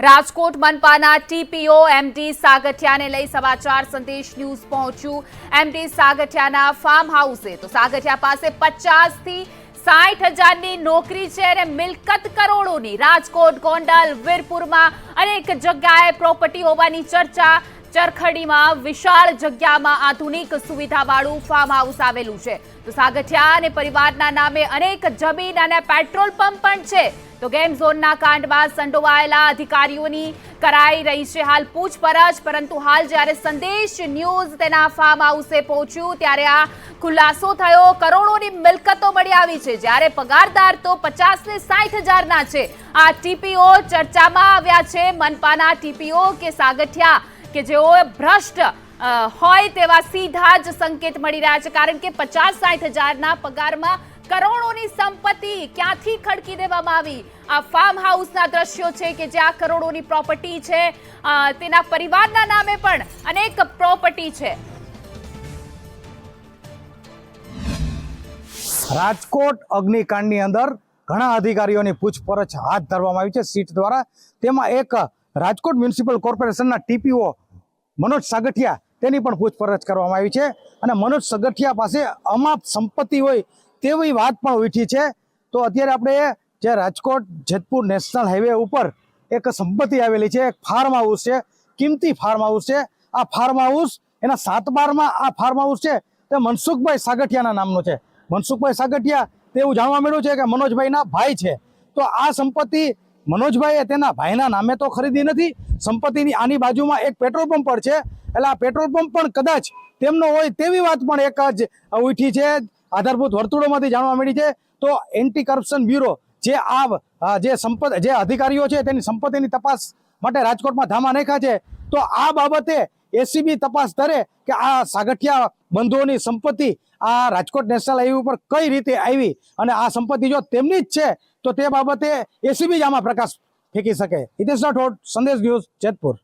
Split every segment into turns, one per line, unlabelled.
રાજકોટ મનપાના TPO MD સાગઠિયાને લઈ સમાચાર સંદેશ ન્યૂઝ પહોંચ્યું. એમડી સાગઠિયાના ફાર્મ હાઉસે તો સાગઠિયા પાસે પચાસથી સાઠ હજારની નોકરી છે અને મિલકત કરોડોની રાજકોટ, ગોંડલ, વીરપુરમાં અનેક જગ્યાએ પ્રોપર્ટી હોવાની ચર્ચા. ચરખડીમાં વિશાળ જગ્યામાં આધુનિક સુવિધાવાળું ફાર્મ હાઉસ આવેલું છે. તો સાગઠિયા અને પરિવારના નામે અનેક જમીન અને પેટ્રોલ પંપ પણ છે. તો ગેમ ઝોનના કાંડમાં સંડોવાયેલા અધિકારીઓની કરાઈ રહી છે હાલ પૂછપરછ, પરંતુ હાલ જ્યારે સંદેશ ન્યૂઝ તેના ફાર્મ હાઉસે પહોંચ્યું, ત્યારે આ ખુલાસો થયો. કરોડોની મિલકતો મળી આવી છે. જ્યારે પગારદાર તો પચાસ ને સાઠ હજારના છે. આ ટીપીઓ ચર્ચામાં આવ્યા છે. મનપાના ટીપીઓ કે સાગઠિયા કે જેઓ ભ્રષ્ટ હોય તેવા સીધા જ સંકેત મળી રહ્યા છે. કારણ કે પચાસ સાઠ હજારના પગારમાં કરોડોની સંપત્તિ ક્યાંથી ખડકી દેવામાં આવી? આ ફાર્મ હાઉસના દ્રશ્યો છે કે જે આ કરોડોની પ્રોપર્ટી છે તેના પરિવારના નામે પણ અનેક પ્રોપર્ટી છે.
રાજકોટ અગ્નિકાંડની અંદર ઘણા અધિકારીઓની પૂછપરછ હાથ ધરવામાં આવી છે. સીટ દ્વારા તેમાં એક રાજકોટ મ્યુનિસિપલ કોર્પોરેશનના ટીપીઓ મનોજ સાગઠિયા તેની પણ પૂછપરછ કરવામાં આવી છે. અને મનોજ સગઠિયા પાસે અમાપ સંપત્તિ હોય તેવી વાત પણ ઉઠી છે. તો અત્યારે આપણે જે રાજકોટ જેતપુર નેશનલ હાઈવે ઉપર એક સંપત્તિ આવેલી છે, એક ફાર્મ હાઉસ છે, કિંમતી ફાર્મ હાઉસ છે. આ ફાર્મ હાઉસ એના સાત બારમાં આ ફાર્મ હાઉસ છે તે મનસુખભાઈ સાગઠિયાના નામનું છે. મનસુખભાઈ સાગઠિયા, તેવું જાણવા મળ્યું છે કે મનોજભાઈના ભાઈ છે. તો આ સંપત્તિ મનોજભાઈએ તેના ભાઈના નામે તો ખરીદી નથી, સંપત્તિની આની બાજુમાં એક પેટ્રોલ પંપ પણ છે. એટલે આ પેટ્રોલ પંપ પણ કદાચ તેમનો હોય તેવી વાત પણ એક જ ઉઠી છે. આધારભૂત વર્તુળોમાંથી જાણવા મળી છે. તો એન્ટી કરપ્શન બ્યુરો જે આ જે સંપત્તિ જે અધિકારીઓ છે તેની સંપત્તિની તપાસ માટે રાજકોટમાં ધામા નાખ્યા છે. તો આ બાબતે એસીબી તપાસ કરે કે આ સાગઠિયા બંધુઓની સંપત્તિ આ રાજકોટ નેશનલ હાઈવે ઉપર કઈ રીતે આવી અને આ સંપત્તિ જો તેમની જ છે, તો તે બાબતે એસીબી જ આમાં પ્રકાશ ફેંકી શકે. હિતેશ રાઠોડ સંદેશ ન્યૂઝ જેતપુર.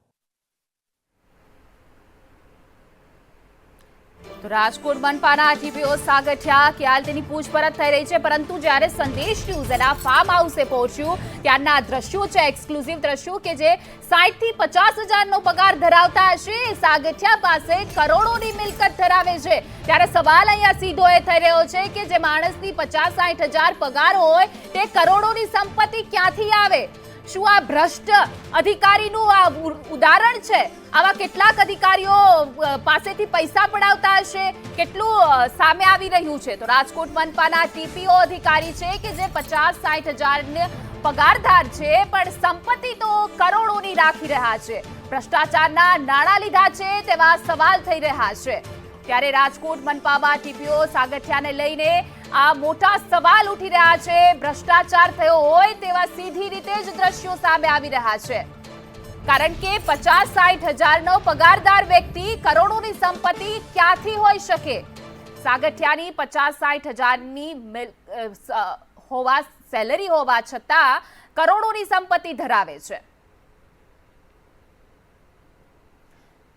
તો રાજકોટ મનપાના આરટીપીઓ સાગઠિયા કે હાલ તેની પૂછપરછ થઈ રહી છે. પરંતુ જ્યારે સંદેશ ન્યૂઝ એના ફાર્મ હાઉસે પહોંચ્યું, ત્યારના દ્રશ્યો છે એક્સક્લુઝિવ દ્રશ્યો કે જે સાઠથી પચાસ હજારનો પગાર ધરાવતા હશે સાગઠિયા પાસે કરોડોની મિલકત ધરાવે છે. ત્યારે સવાલ અહીંયા સીધો એ થઈ રહ્યો છે કે જે માણસની પચાસ સાઠ હજાર પગાર હોય, તે કરોડોની સંપત્તિ ક્યાંથી આવે? શું આ ભ્રષ્ટ અધિકારીનું આ ઉદાહરણ છે? આવા કેટલાક અધિકારીઓ પાસેથી પૈસા પડાવતા હશે? કેટલું સામે આવી રહ્યું છે? તો રાજકોટ મનપાના ટીપીઓ અધિકારી છે કે જે પચાસ સાઠ હજાર પગારદાર છે, પણ સંપત્તિ તો કરોડોની રાખી રહ્યા છે. ભ્રષ્ટાચારના નાણાં લીધા છે તેવા સવાલ થઈ રહ્યા છે. ત્યારે રાજકોટ મનપામાં ટીપીઓ સાગઠિયાને લઈને આ મોટા સવાલ ઉઠી રહ્યા છે. ભ્રષ્ટાચાર થયો હોય તેવા સીધી રીતે જ દ્રશ્યો સામે આવી રહ્યા છે. કારણ કે પચાસ સાઠ હજારનો પગારદાર વ્યક્તિ કરોડોની સંપત્તિ ક્યાંથી હોઈ શકે? સાગઠિયાની પચાસ સાઠ હજારની હોવા, સેલરી હોવા છતાં કરોડોની સંપત્તિ ધરાવે છે.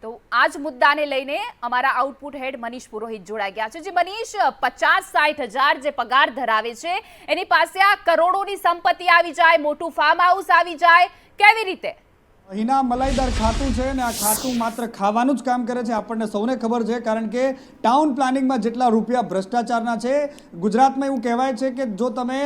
તો આ જ મુદ્દાને લઈને અમારા આઉટપુટ હેડ મનીષ પુરોહિત જોડાઈ ગયા છે. જે મનીષ, પચાસ સાઠ હજાર જે પગાર ધરાવે છે, એની પાસે આ કરોડોની સંપત્તિ આવી જાય, મોટું ફાર્મ હાઉસ આવી જાય, કેવી રીતે?
હિના મલાઈદાર ખાતું છે ને આ ખાતું માત્ર ખાવાનું જ કામ કરે છે, આપણને સૌને ખબર છે, કારણ કે ટાઉન પ્લાનિંગમાં જેટલા રૂપિયા ભ્રષ્ટાચારના છે, ગુજરાતમાં એવું કહેવાય છે કે જો તમે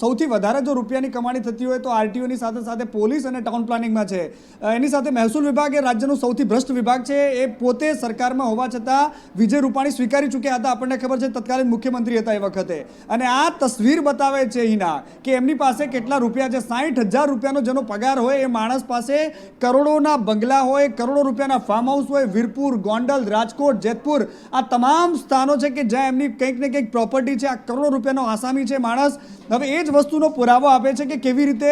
સૌથી વધારે જો રૂપિયાની કમાણી થતી હોય તો આરટીઓની સાથે સાથે પોલીસ અને ટાઉન પ્લાનિંગમાં છે. એની સાથે મહેસૂલ વિભાગ એ રાજ્યનું સૌથી ભ્રષ્ટ વિભાગ છે, એ પોતે સરકારમાં હોવા છતાં વિજય રૂપાણી સ્વીકારી ચૂક્યા હતા, આપણને ખબર છે તત્કાલીન મુખ્યમંત્રી હતા એ વખતે. અને આ તસવીર બતાવે છે હિના કે એમની પાસે કેટલા રૂપિયા છે સાઠ હજાર રૂપિયાનો જેનો પગાર હોય એ માણસ પાસે કરોડોના બંગલા હોય, કરોડો રૂપિયાના ફાર્મ હાઉસ હોય, વીરપુર, ગોંડલ, રાજકોટ, જેતપુર, આ તમામ સ્થાનો છે કે જ્યાં એમની કંઈક ને કંઈક પ્રોપર્ટી છે. આ કરોડો રૂપિયાનો આસામી છે માણસ. હવે એ જ વસ્તુનો પુરાવો આપે છે કે કેવી રીતે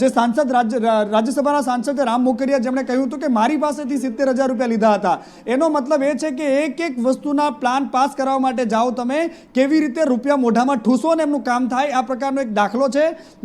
જે સાંસદ રાજ્ય રાજ્યસભાના સાંસદ રામ મોકરિયા જેમણે કહ્યું હતું કે મારી પાસેથી સિત્તેર હજાર રૂપિયા લીધા હતા. એનો મતલબ એ છે કે એક એક વસ્તુના પ્લાન પાસ કરાવવા માટે જાઓ તમે, કેવી રીતે રૂપિયા મોઢામાં ઠૂસો ને એમનું કામ થાય, આ પ્રકારનો એક દાખલો છે.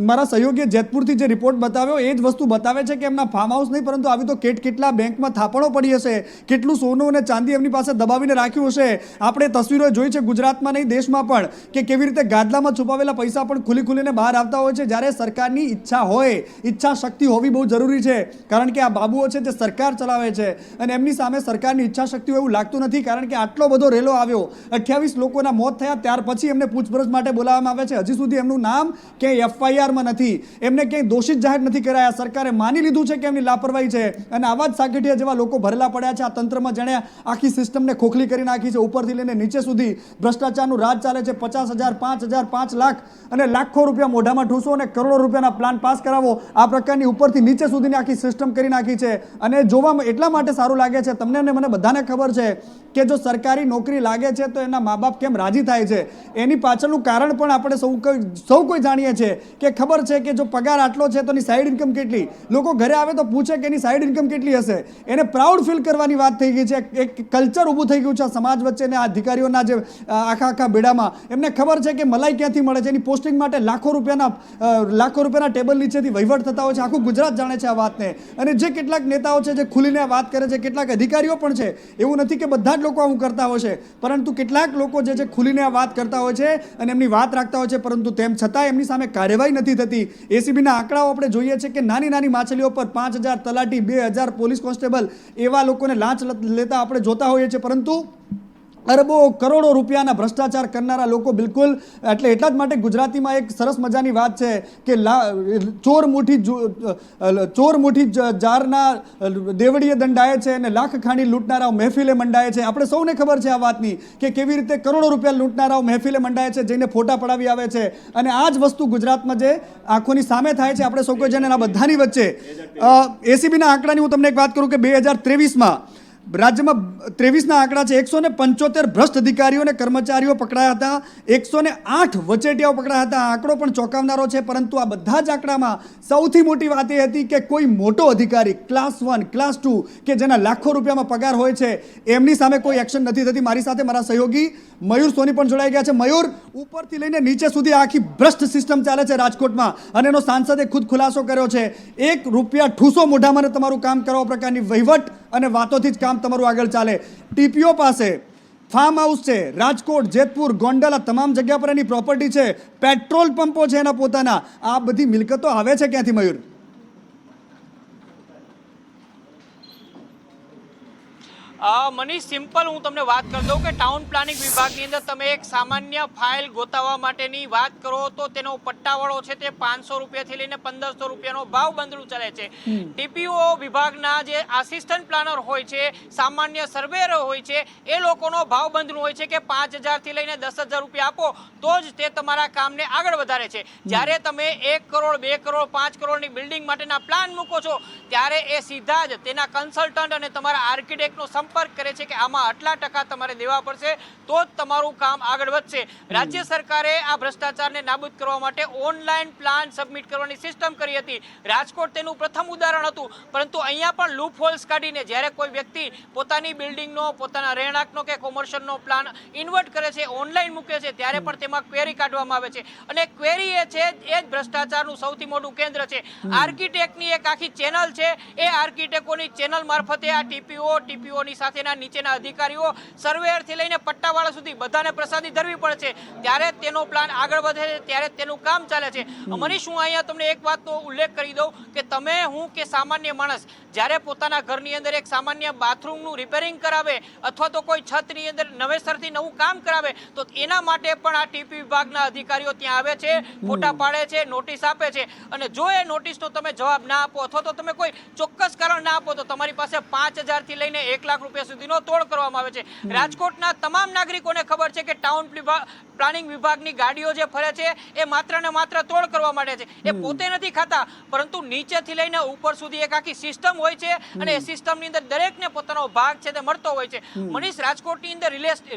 મારા સહયોગીએ જેતપુરથી જે રિપોર્ટ બતાવ્યો, એ જ વસ્તુ બતાવે છે કે એમના ફાર્મ હાઉસ નહીં, પરંતુ આવી તો કેટ કેટલા બેંકમાં થાપણો પડી હશે, કેટલું સોનું અને ચાંદી એમની પાસે દબાવીને રાખ્યું હશે. આપણે તસવીરો જોઈ છે ગુજરાતમાં નહીં, દેશમાં પણ, કે કેવી રીતે ગાદલામાં છુપાવેલા પૈસા પણ ખુલી ખુલીને બહાર આવતા હોય છે. જ્યારે સરકારની ઈચ્છા હોય, ઈચ્છા શક્તિ હોવી બહુ જરૂરી છે. કારણ કે આ બાબુઓ છે તે સરકાર ચલાવે છે અને એમની સામે સરકારની ઈચ્છા શક્તિ હોય એવું લાગતું નથી, કારણ કે આટલો બધો રેલો આવ્યો. અઠ્યાવીસ લોકોના મોત થયા, ત્યાર પછી એમને પૂછપરછ માટે બોલાવવામાં આવે છે. હજી સુધી એમનું નામ ક્યાંય એફઆઈઆરમાં નથી. એમને ક્યાંય દોષિત જાહેર નથી કરાયા. સરકારે માની લીધું છે કે એમની લાપરવાહી છે? અને આવા જ સાગઠિયા જેવા લોકો ભરેલા પડ્યા છે. આ તંત્રમાં જેણે આખી સિસ્ટમને ખોખલી કરી નાખી છે. ઉપરથી લઈને નીચે સુધી ભ્રષ્ટાચારનું રાજ ચાલે છે. પચાસ હજાર, પાંચ હજાર, પાંચ લાખ અને લાખો રૂપિયા મોઢામાં ઠૂસો અને કરોડો રૂપિયાના પ્લાન પાસ કરાવો. આ પ્રકારની ઉપરથી નીચે સુધીની આખી સિસ્ટમ કરી નાખી છે. અને જોવામાં એટલા માટે સારું લાગે છે. તમને અને મને બધાને ખબર છે કે જો સરકારી નોકરી લાગે છે તો એના મા બાપ કેમ રાજી થાય છે? એની પાછળનું કારણ પણ આપણે સૌ કોઈ સૌ કોઈ જાણીએ છીએ કે ખબર છે કે જો પગાર આટલો છે તો એની સાઈડ ઇન્કમ કેટલી? લોકો ઘરે આવે તો પૂછે કે એની સાઈડ ઇન્કમ કેટલી હશે? એને પ્રાઉડ ફીલ કરવાની વાત થઈ ગઈ છે. એક કલ્ચર ઊભું થઈ ગયું છે સમાજ વચ્ચે ને આ અધિકારીઓના જે આખા આખા બેડામાં. એમને ખબર છે કે મલાઈ ક્યાંથી મળે છે? એની પોસ્ટિંગ માટે લાખો રૂપિયાના લાખો રૂપિયાના ટેબલ નીચેથી વહીવટ થતા હોય છે. આખું ગુજરાત જાણે છે આ વાતને. અને જે કેટલાક નેતાઓ છે જે ખુલીને વાત કરે છે, કેટલાક અધિકારીઓ પણ છે, એવું નથી કે બધા જ લોકો આવું કરતા હોય છે. પરંતુ કેટલાક લોકો જે છે ખુલીને આ વાત કરતા હોય છે અને એમની વાત રાખતા હોય છે. પરંતુ તેમ છતાં એમની સામે કાર્યવાહી નથી થતી. એસીબીના આંકડાઓ આપણે જોઈએ છે કે નાની નાની માછલીઓ પર પાંચ હજાર તલાટી, બે હજાર પોલીસ કોન્સ્ટેબલ એવા લોકોને લાંચ લેતા આપણે જોતા હોઈએ છીએ. પરંતુ અરબો કરોડો રૂપિયાના ભ્રષ્ટાચાર કરનારા લોકો બિલકુલ, એટલે એટલા જ માટે ગુજરાતીમાં એક સરસ મજાની વાત છે કે લા, ચોર મુઠી ચોર મુઠી જારના દેવડીએ દંડાય છે અને લાખ ખાણી લૂંટનારાઓ મહેફિલે મંડાય છે. આપણે સૌને ખબર છે આ વાતની કે કેવી રીતે કરોડો રૂપિયા લૂંટનારાઓ મહેફિલે મંડાય છે, જઈને ફોટા પડાવી આવે છે. અને આ જ વસ્તુ ગુજરાતમાં જે આંખોની સામે થાય છે, આપણે સૌ કોઈ જઈને આ બધાની વચ્ચે. એસીબીના આંકડાની હું તમને એક વાત કરું કે બે હજાર ત્રેવીસમાં રાજ્યમાં ત્રેવીસના આંકડા છે. એકસો ને પંચોતેર ભ્રષ્ટ અધિકારીઓ અને કર્મચારીઓ પકડાયા હતા. એકસો ને આઠ વચેટિયાઓ પકડાયા હતા. આંકડો પણ ચોંકાવનારો છે, પરંતુ આ બધા જ આંકડામાં સૌથી મોટી વાત એ હતી કે કોઈ મોટો અધિકારી ક્લાસ વન ક્લાસ ટુ કે જેના લાખો રૂપિયામાં પગાર હોય છે, એમની સામે કોઈ એક્શન નથી થતી. મારી સાથે મારા સહયોગી મયુર સોની પણ જોડાઈ ગયા છે. મયુર, ઉપરથી લઈને નીચે સુધી આખી ભ્રષ્ટ સિસ્ટમ ચાલે છે રાજકોટમાં. અને એનો સાંસદે ખુદ ખુલાસો કર્યો છે. એક રૂપિયા ઠૂસો મોઢામાં તમારું કામ કરવા પ્રકારની વહીવટ અને વાતોથી જ કામ તમારું આગળ ચાલે. ટીપીઓ પાસે ફાર્મ હાઉસ છે, રાજકોટ, જેતપુર, ગોંડલ, આ તમામ જગ્યા પર એની પ્રોપર્ટી છે. પેટ્રોલ પંપો છે એના પોતાના. આ બધી મિલકતો આવે છે ક્યાંથી, મયુર?
મનીષ સિમ્પલ હું તમને વાત કરી દઉં કે ટાઉન પ્લાનિંગ વિભાગની અંદર તમે એક સામાન્ય ફાઇલ ગોતાવવા માટેની વાત કરો તો તેનો પટ્ટાવાળો છે તે પાંચસો રૂપિયાથી લઈને પંદરસો રૂપિયાનો ભાવ બંધનું ચાલે છે. ટીપીઓ વિભાગના જે આસિસ્ટન્ટ પ્લાનર હોય છે સામાન્ય સર્વેર હોય છે એ લોકોનો ભાવ બંધનું હોય છે કે પાંચ હજારથી લઈને દસ હજાર રૂપિયા આપો તો જ તે તમારા કામને આગળ વધારે છે. જ્યારે તમે એક કરોડ બે કરોડ પાંચ કરોડની બિલ્ડિંગ માટેના પ્લાન મૂકો છો ત્યારે એ સીધા જ તેના કન્સલ્ટન્ટ અને તમારા આર્કિટેક્ટનો સંપર્ક કરે છે કે આમાં આટલા ટકા તમારે દેવા પડશે તો જ તમારું કામ આગળ વધશે. રાજ્ય સરકારે આ ભ્રષ્ટાચારને નાબૂદ કરવા માટે ઓનલાઈન પ્લાન સબમિટ કરવાની સિસ્ટમ કરી હતી. રાજકોટ તેનું પ્રથમ ઉદાહરણ હતું પરંતુ અહીંયા પણ લૂપ હોલ્સ કાઢીને જ્યારે કોઈ વ્યક્તિ પોતાની બિલ્ડિંગનો પોતાના રહેણાંકનો કે કોમર્શિયલનો પ્લાન ઇન્વર્ટ કરે છે ઓનલાઈન મૂકે છે ત્યારે પણ તેમાં ક્વેરી કાઢવામાં આવે છે. અને ક્વેરી એ છે એ જ ભ્રષ્ટાચારનું સૌથી મોટું કેન્દ્ર છે. આર્કિટેક્ટની એક આખી ચેનલ છે એ આર્કિટેક્ટોની ચેનલ મારફતે આ ટીપીઓ ટીપીઓની સાથેના નીચેના અધિકારીઓ સર્વેયરથી લઈને પટ્ટાવાળા સુધી બધાને પ્રસાદી ધરવી પડે છે ત્યારે તેનો પ્લાન આગળ વધે છે ત્યારે તેનું કામ ચાલે છે. મનીષ હું અહીંયા તમને એક વાતનો ઉલ્લેખ કરી દઉં કે તમે હું કે સામાન્ય માણસ જ્યારે પોતાના ઘરની અંદર એક સામાન્ય બાથરૂમનું રિપેરિંગ કરાવે અથવા તો કોઈ છતની અંદર નવેસરથી નવું કામ કરાવે તો એના માટે પણ આ ટીપી વિભાગના અધિકારીઓ ત્યાં આવે છે ફોટા પાડે છે નોટિસ આપે છે. અને જો એ નોટિસનો તમે જવાબ ના આપો અથવા તો તમે કોઈ ચોક્કસ આપો તો તમારી પાસે પાંચ હજારથી લઈને એક લાખ રૂપિયા સુધીનો તોડ કરવામાં આવે છે. રાજકોટના તમામ નાગરિકોને ખબર છે કે ટાઉન પ્લાનિંગ વિભાગની ગાડીઓ જે ફરે છે એ માત્ર ને માત્ર તોડ કરવા માટે છે. એ પોતે નથી ખાતા પરંતુ નીચેથી લઈને ઉપર સુધી એક આખી સિસ્ટમ હોય છે અને એ સિસ્ટમની અંદર દરેકને પોતાનો ભાગ છે તે મળતો હોય છે. મનીષ રાજકોટની અંદર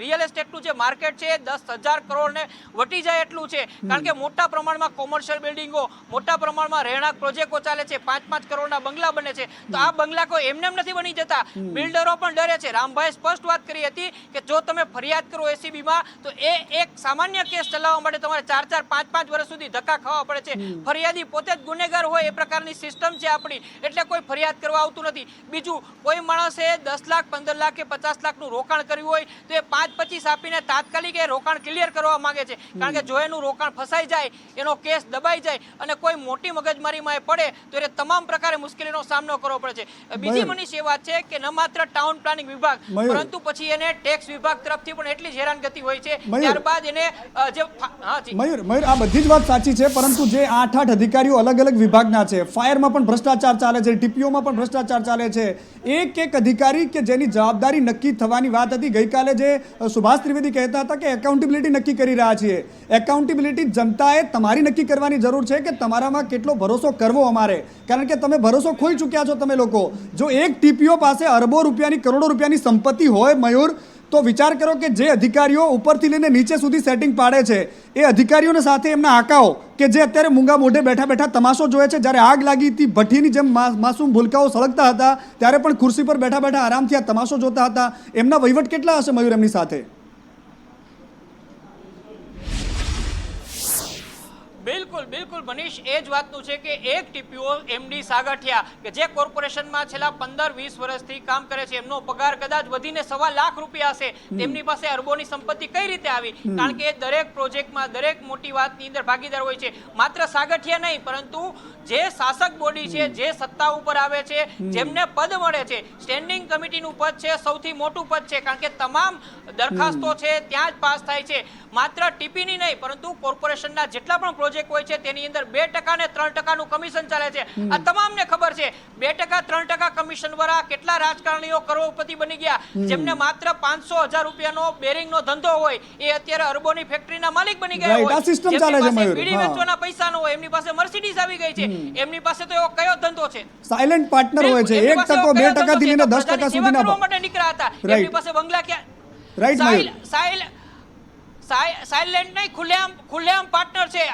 રિયલ એસ્ટેટનું જે માર્કેટ છે દસ હજાર કરોડને વટી જાય એટલું છે. કારણ કે મોટા પ્રમાણમાં કોમર્શિયલ બિલ્ડિંગો મોટા પ્રમાણમાં રહેણાંક પ્રોજેક્ટો ચાલે છે પાંચ પાંચ કરોડના બંગલા બને છે. તો આ બંગલા કોઈ એમને એમ નથી બની જતા. બિલ્ડરો પણ ડરે છે. રામભાઈ સ્પષ્ટ વાત કરી હતી કે જો તમે ફરિયાદ કરો એસીબીમાં તો એ એક સામાન્ય કેસ ચલાવવા માટે તમારે ચાર ચાર પાંચ પાંચ વર્ષ સુધી ધક્કા ખાવા પડે છે. ફરિયાદી પોતે જ ગુનેગાર હોય એ પ્રકારની સિસ્ટમ છે આપણી. એટલે કોઈ ફરિયાદ કરવા આવતું નથી. બીજું કોઈ માણસે દસ લાખ પંદર લાખ કે પચાસ લાખનું રોકાણ કર્યું હોય તો એ પાંચ પચીસ આપીને તાત્કાલિક એ રોકાણ ક્લિયર કરવા માંગે છે. કારણ કે જો એનું રોકાણ ફસાઈ જાય એનો કેસ દબાઈ જાય અને કોઈ મોટી મગજમારીમાં એ પડે તો એને તમામ પ્રકારે મુશ્કેલીનો સામનો કરવો પડે છે. બીજી. મનીષ એ વાત છે કે ન માત્ર ટાઉન પ્લાનિંગ વિભાગ. પરંતુ પછી એને ટેક્સ વિભાગ તરફથી પણ એટલી જ હેરાનગતિ હોય છે. ત્યારબાદ એને જે
મયુર મયુર આ બધી જ વાત સાચી છે પરંતુ જે આઠ આઠ અધિકારીઓ અલગ અલગ વિભાગના છે ફાયરમાં પણ ભ્રષ્ટાચાર ચાલે છે ટીપીઓમાં પણ ભ્રષ્ટાચાર ચાલે છે એક એક અધિકારી કે જેની જવાબદારી નક્કી થવાની વાત હતી ગઈકાલે જે સુભાષ ત્રિવેદી કહેતા હતા કે એકાઉન્ટેબિલિટી નક્કી કરી રહ્યા છીએ. એકાઉન્ટેબિલિટી જનતાએ તમારી નક્કી કરવાની જરૂર છે કે તમારામાં કેટલો ભરોસો કરવો અમારે. કારણ કે તમે ભરોસો ખોઈ ચૂક્યા છો તમે લોકો. જો એક ટીપીઓ પાસે અરબો રૂપિયાની, કરોડો રૂપિયાની સંપત્તિ હોય મયુર, તો વિચાર કરો કે જે અધિકારીઓ ઉપરથી લઈને નીચે સુધી સેટિંગ પાડે છે, એ અધિકારીઓને સાથે એમના આકાઓ કે જે અત્યારે મૂંગા મોઢે બેઠા બેઠા તમાશો જોવે છે, જ્યારે આગ લાગી હતી, ભઠ્ઠીની જેમ માસૂમ ભૂલકાઓ સળગતા હતા, ત્યારે પણ ખુરશી પર બેઠા બેઠા આરામથી આ તમાશો જોતા હતા. એમના વહીવટ કેટલા હશે મયુર એમની સાથે?
બિલકુલ બિલકુલ મનીષ એ જ વાતનું છે કે એક ટીપીઓ એમડી સાગઠિયા કે જે કોર્પોરેશનમાં છેલ્લા પંદર વીસ વર્ષથી કામ કરે છે એમનો પગાર કદાચ વધીને સવા લાખ રૂપિયા હશે. તેમની પાસે અરબોની સંપત્તિ કઈ રીતે આવી? કારણ કે એ દરેક પ્રોજેક્ટમાં દરેક મોટી વાતની અંદર ભાગીદાર હોય છે. માત્ર સાગઠિયા નહીં પરંતુ જે શાસક બોડી છે જે સત્તા ઉપર આવે છે જેમને પદ મળે છે સ્ટેન્ડિંગ કમિટીનું પદ છે સૌથી મોટું પદ છે કારણ કે તમામ દરખાસ્તો છે ત્યાં જ પાસ થાય છે. માત્ર ટીપીની નહીં પરંતુ કોર્પોરેશનના જેટલા પણ પ્રોજેક્ટ હોય છે તેની અંદર બે ટકા ને ત્રણ ટકાનું કમિશન ચાલે છે. આ તમામને ખબર છે બે ટકા ત્રણ ટકા કમિશન વાળા કેટલા રાજકારણીઓ કરોડપતિ બની ગયા. જેમને માત્ર પાંચસો હજાર રૂપિયાનો બેરિંગનો ધંધો હોય એ અત્યારે અરબોની ફેક્ટરીના માલિક બની ગયા હોય. સિસ્ટમ
ચાલે છે.
બીડી વેચવાના પૈસા નો હોય એમની પાસે મર્સિડીઝ આવી ગઈ છે. એમની પાસે તો એવો કયો ધંધો છે?
સાયલેન્ટ પાર્ટનર હોય છે. એક ટકો બે ટકા
થી
લઈને દસ ટકા સુધીના
માટે નીકળ્યા હતા. એમની પાસે બંગલા ક્યાં?
Right,
સાઇલ- સાઇલેન્ટ નહીં ખુલ્લેઆમ ખુલ્લેઆમ પાર્ટનર છે.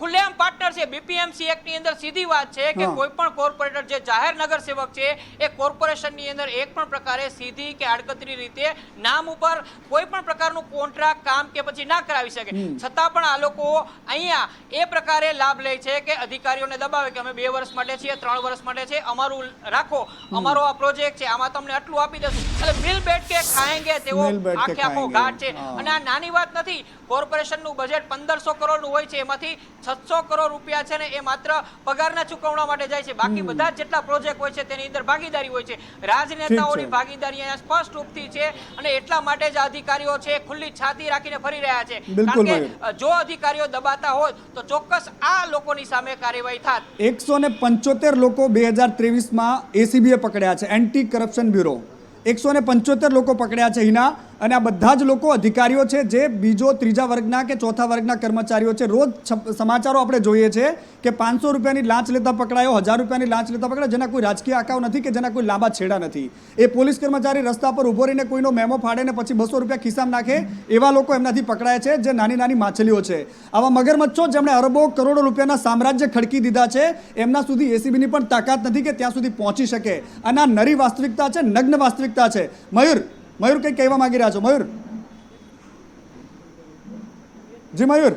ખુલ્લેઆમ પાર્ટનર છે. બીપીએમસી એક્ટની અંદર સીધી વાત છે કે કોઈ પણ કોર્પોરેટર જે જાહેર નગર સેવક છે એ કોર્પોરેશનની અંદર એક પણ પ્રકારે સીધી કે આડકતરી રીતે નામ ઉપર કોઈ પણ પ્રકારનું કોન્ટ્રાક્ટ કામ કે પછી ના કરાવી શકે. છતાં પણ આ લોકો અહીંયા એ પ્રકારે લાભ લે છે કે અધિકારીઓને દબાવે કે અમે બે વર્ષ માટે છીએ ત્રણ વર્ષ માટે છે અમારું રાખો. અમારો આ પ્રોજેક્ટ છે આમાં તમને આટલું આપી દેશું એટલે મિલ બેટ કે ખાએંગે તેવો આખે આખો ઘાટ છે. અને આ નાની વાત નથી. કોર્પોરેશનનું બજેટ પંદરસો કરોડનું હોય છે. એમાંથી છસો કરોડ રૂપિયા છે ને એ માત્ર પગારના ચૂકવણા માટે જાય છે. બાકી બધા જેટલા પ્રોજેક્ટ હોય છે તેની અંદર ભાગીદારી હોય છે. રાજનેતાઓની ભાગીદારી અહીંયા સ્પષ્ટ રૂપથી છે અને એટલા માટે જ અધિકારીઓ છે ખુલ્લી છાતી રાખીને ફરી રહ્યા છે. કારણ કે જો અધિકારીઓ દબાતા હોત તો ચોક્કસ આ લોકોની સામે કાર્યવાહી થાત.
એકસો ને પંચોતેર લોકો બે હજાર ત્રેવીસમાં એસીબીએ પકડ્યા છે. એન્ટી કરપ્શન બ્યુરો એકસો ને પંચોતેર લોકો પકડ્યા છે. હિના અને આ બધા જ લોકો અધિકારીઓ છે, જે બીજો, ત્રીજા વર્ગના કે ચોથા વર્ગના કર્મચારીઓ છે. રોજ સમાચારો આપણે જોઈએ છે કે પાંચસો રૂપિયાની લાંચ લેતા પકડાયો, હજાર રૂપિયાની લાંચ લેતા પકડાયો, જેના કોઈ રાજકીય આકાવ નથી કે જેના કોઈ લાંબા છેડા નથી. એ પોલીસ કર્મચારી રસ્તા પર ઊભો રહીને કોઈનો મેમો ફાડે ને પછી બસો રૂપિયા ખિસ્સામાં નાખે, એવા લોકો એમનાથી પકડાય છે, જે નાની નાની માછલીઓ છે. આવા મગરમચ્છો જેમણે અરબો કરોડો રૂપિયાના સામ્રાજ્ય ખડકી દીધા છે, એમના સુધી એસીબીની પણ તાકાત નથી કે ત્યાં સુધી પહોંચી શકે. અને આ નરી વાસ્તવિકતા છે, નગ્ન વાસ્તવિકતા છે. મયુર મયુર કંઈક કહેવા માગી રહ્યા છો? મયુર? જી મયુર?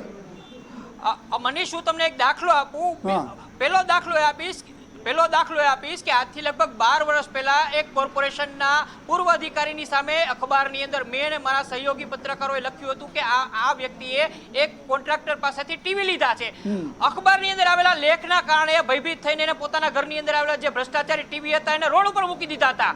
મનીષ હું તમને એક દાખલો આપું. પેલો દાખલો એ આપીશ પેલો દાખલો એ આપીશ કે આજથી લગભગ બાર વર્ષ પહેલા એક કોર્પોરેશનના પૂર્વ અધિકારીની સામે અખબારની અંદર મેં અને મારા સહયોગી પત્રકારોએ લખ્યું હતું કે આ આ વ્યક્તિએ એક કોન્ટ્રાક્ટર પાસેથી ટીવી લીધા છે. અખબારની અંદર આવેલા લેખના કારણે ભયભીત થઈને એને પોતાના ઘરની અંદર આવેલા જે ભ્રષ્ટાચારી ટીવી હતા એને રોડ ઉપર મૂકી દીધા હતા.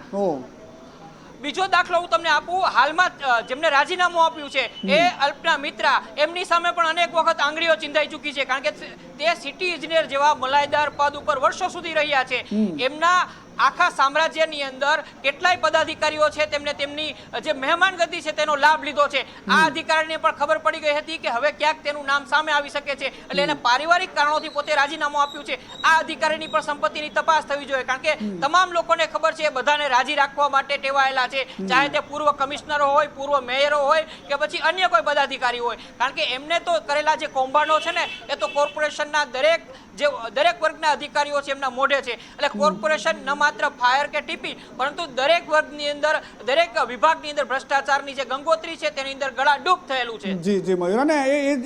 બીજો દાખલો હું તમને આપું. હાલમાં જેમને રાજીનામું આપ્યું છે એ અલ્પના મિત્રા એમની સામે પણ અનેક વખત આંગળીઓ ચિંધાઈ ચૂકી છે કારણ કે તે સિટી ઇજનેર જેવા મલાઈદાર પદ ઉપર વર્ષો સુધી રહ્યા છે. એમના આખા સામ્રાજ્યની અંદર કેટલાય પદાધિકારીઓ છે તેમને તેમની જે મહેમાન ગતિ છે તેનો લાભ લીધો છે. આ અધિકારીને પણ ખબર પડી ગઈ હતી કે હવે ક્યાંક તેનું નામ સામે આવી શકે છે. એટલે એને પારિવારિક કારણોથી પોતે રાજીનામું આપ્યું છે. આ અધિકારીની પણ સંપત્તિની તપાસ થવી જોઈએ કારણ કે તમામ લોકોને ખબર છે એ બધાને રાજી રાખવા માટે ટેવાયેલા છે. ચાહે તે પૂર્વ કમિશનરો હોય પૂર્વ મેયરો હોય કે પછી અન્ય કોઈ પદાધિકારી હોય. કારણ કે એમને તો કરેલા જે કૌભાંડો છે ને એ તો કોર્પોરેશનના દરેક જે દરેક વર્ગના અધિકારીઓ છે એમના મોઢે છે. એટલે કોર્પોરેશન ન માત્ર ફાયર કે ટીપી, પરંતુ દરેક વર્ગની અંદર, દરેક વિભાગની અંદર ભ્રષ્ટાચારની જે ગંગોત્રી છે, તેની અંદર ગળા ડૂબ થયેલું છે.
જી જી, મયુર. અને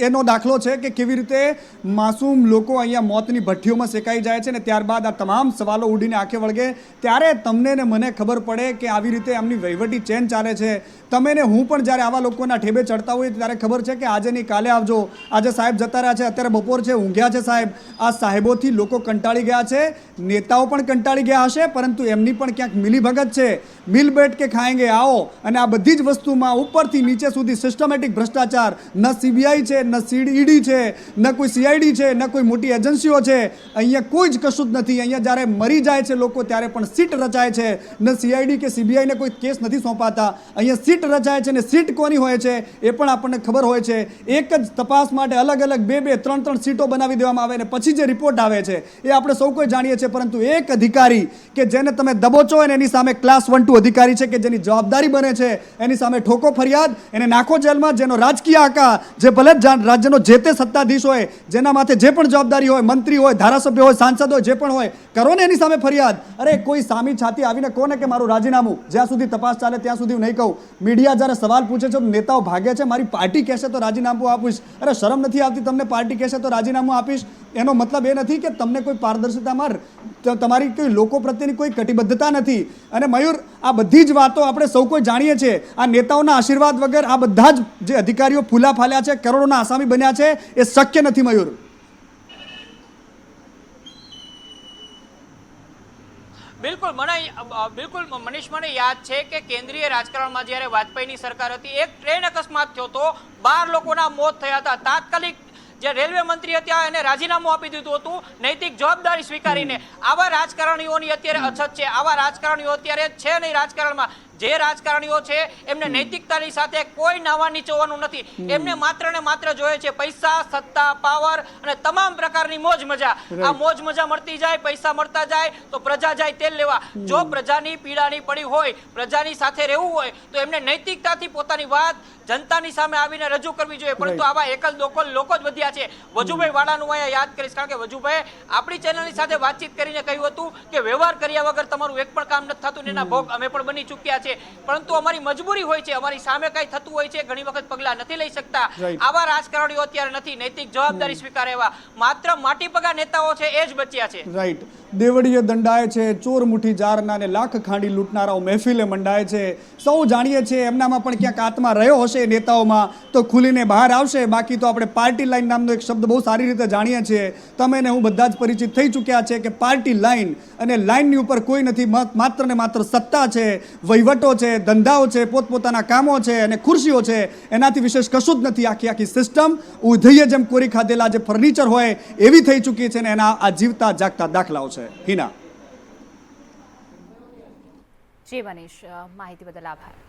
એનો દાખલો છે કે કેવી રીતે માસૂમ લોકો અહીંયા મોતની ભઠ્ઠીઓમાં શેકાઈ જાય છે ને ત્યારબાદ આ તમામ સવાલો ઉડીને આંખે વળગે. ત્યારે તમને ને મને ખબર પડે કે આવી રીતે એમની વહીવટી ચેન ચાલે છે. તમે ને હું પણ જ્યારે આવા લોકોના ઠેબે ચડતા હોઈએ ત્યારે ખબર છે કે આજે નહીં, કાલે આવજો. આજે સાહેબ જતા રહ્યા છે, અત્યારે બપોર છે, ઊંઘ્યા છે સાહેબ. આ સાહેબોથી લોકો કંટાળી ગયા છે, નેતાઓ પણ કંટાળી ગયા હશે પરંતુ એમની પણ ક્યાંક મિલીભગત છે. મિલ બેટ કે ખાએંગે આવો. અને આ બધી જ વસ્તુમાં ઉપરથી નીચે સુધી સિસ્ટમેટિક ભ્રષ્ટાચાર. ન સીબીઆઈ છે, ન સીડીઈડી છે, ન કોઈ સીઆઈડી છે, ન કોઈ મોટી એજન્સીઓ છે. અહીંયા કોઈ જ કશું જ નથી. અહીંયા જ્યારે મરી જાય છે લોકો, ત્યારે પણ સીટ રચાય છે. ન સીઆઈડી કે સીબીઆઈને કોઈ કેસ નથી સોંપાતા. અહીંયા સીટ રચાય છે ને સીટ કોની હોય છે, એ પણ આપણને ખબર હોય છે. એક જ તપાસ માટે અલગ અલગ બે બે ત્રણ ત્રણ સીટો બનાવી દેવામાં આવે ને પછી જે રિપોર્ટ આવે છે, એ આપણે સૌ કોઈ જાણીએ છીએ. પરંતુ એક અધિકારી કે જેને તમે દબોચો અને એની સામે ક્લાસ વન ટુ અધિકારી છે કે જેની જવાબદારી બને છે, એની સામે ઠોકો ફરિયાદ, એને નાખો જેલમાં જેનો રાજકીય આકા જે ભલે રાજ્યનો જે તે સત્તાધીશ હોય, જેના માથે જે પણ જવાબદારી હોય, મંત્રી હોય, ધારાસભ્ય હોય, સાંસદ હોય, જે પણ હોય, કરો ને એની સામે ફરિયાદ. અરે, કોઈ સામી છાતી આવીને કોને કે મારું રાજીનામું? જ્યાં સુધી તપાસ ચાલે, ત્યાં સુધી હું નહીં કહું. મીડિયા જ્યારે સવાલ પૂછે છે નેતાઓ ભાગે છે, મારી પાર્ટી કહેશે તો રાજીનામું આપીશ. અરે, શરમ નથી આવતી, તમને પાર્ટી કહેશે તો રાજીનામું આપીશ. એનો મતલબ એ નથી કે તમને કોઈ પારદર્શિતામાં તમારી કોઈ લોકો પ્રત્યેની કોઈ કટિબદ્ધતા નથી. અને મયુર, આ બધી જ વાતો આપણે સૌ કોઈ જાણીએ છીએ. આ નેતાઓના આશીર્વાદ વગર આ બધા જ જે અધિકારીઓ ફૂલા ફાલ્યા છે, કરોડોના આસામી બન્યા છે, એ શક્ય નથી મયુર.
બિલકુલ, મને બિલકુલ મનીષ, મને યાદ છે કે કેન્દ્રીય રાજકારણમાં જ્યારે વાજપેયીની સરકાર હતી, એક ટ્રેન અકસ્માત થયો તો બાર લોકોના મોત થયા હતા. તાત્કાલિક જે રેલવે મંત્રી હતા એને રાજીનામું આપી દીધું હતું નૈતિક જવાબદારી સ્વીકારીને. આવા રાજકારણીઓની અત્યારે અછત છે. આવા રાજકારણીઓ અત્યારે છે નહીં રાજકારણમાં. જે રાજકારણીઓ છે એમને નૈતિકતાની સાથે કોઈ નાવા નીચવાનું નથી. એમને માત્ર ને માત્ર જોઈએ છે પૈસા સત્તા પાવર અને તમામ પ્રકારની મોજ મજા. આ મોજ મજા મળતી જાય પૈસા મળતા જાય તો પ્રજા જાય તેલ લેવા. જો પ્રજાની પીડાની પડી હોય પ્રજાની સાથે રહેવું હોય તો એમને નૈતિકતાથી પોતાની વાત જનતાની સામે આવીને રજૂ કરવી જોઈએ. પરંતુ આવા એકલ દોકલ લોકો જ વધ્યા છે. વજુભાઈ વાળાનું અહીંયા યાદ કરીશ કારણ કે વજુભાઈ આપણી ચેનલની સાથે વાતચીત કરીને કહ્યું હતું કે વ્યવહાર કર્યા વગર તમારું એક પણ કામ નથી થતું ને એના ભોગ અમે પણ બની ચૂક્યા છે પરંતુ અમારી મજબૂરી હોય છે અમારી સામે કઈ થતું હોય છે ઘણી વખત પગલા નથી લઈ શકતા. આવા રાજકારણીઓ અત્યારે નથી નૈતિક જવાબદારી સ્વીકારે એવા. માત્ર માટી પગા નેતાઓ છે એ જ બચ્યા છે.
રાઈટ દેવડીએ દંડાય છે ચોર મુઠી જારના ને લાખ ખાંડી લૂંટનારાઓ મહેફિલે મંડાય છે. સૌ જાણીએ છીએ એમનામાં પણ ક્યાંક આત્મા રહ્યો હશે નેતાઓમાં. તો ખુલીને બહાર આવશે બાકી તો આપણે પાર્ટી લાઈન નામનો એક શબ્દ બહુ સારી રીતે જાણીએ છીએ. તમે ને હું બધા જ પરિચિત થઈ ચૂક્યા છે કે પાર્ટી લાઈન અને લાઈનની ઉપર કોઈ નથી માત્ર ને માત્ર સત્તા છે. વહીવટો છે, ધંધાઓ છે, પોતપોતાના કામો છે અને ખુરશીઓ છે, એનાથી વિશેષ કશું જ નથી આખી આખી સિસ્ટમ ઉધૈયે જેમ કોરી ખાધેલા જે ફર્નિચર હોય, એવી થઈ ચૂકી છે ને એના આ જીવતા જાગતા દાખલાઓ છે. હિના.
જી મનીષ માહિતી બદલ આભાર.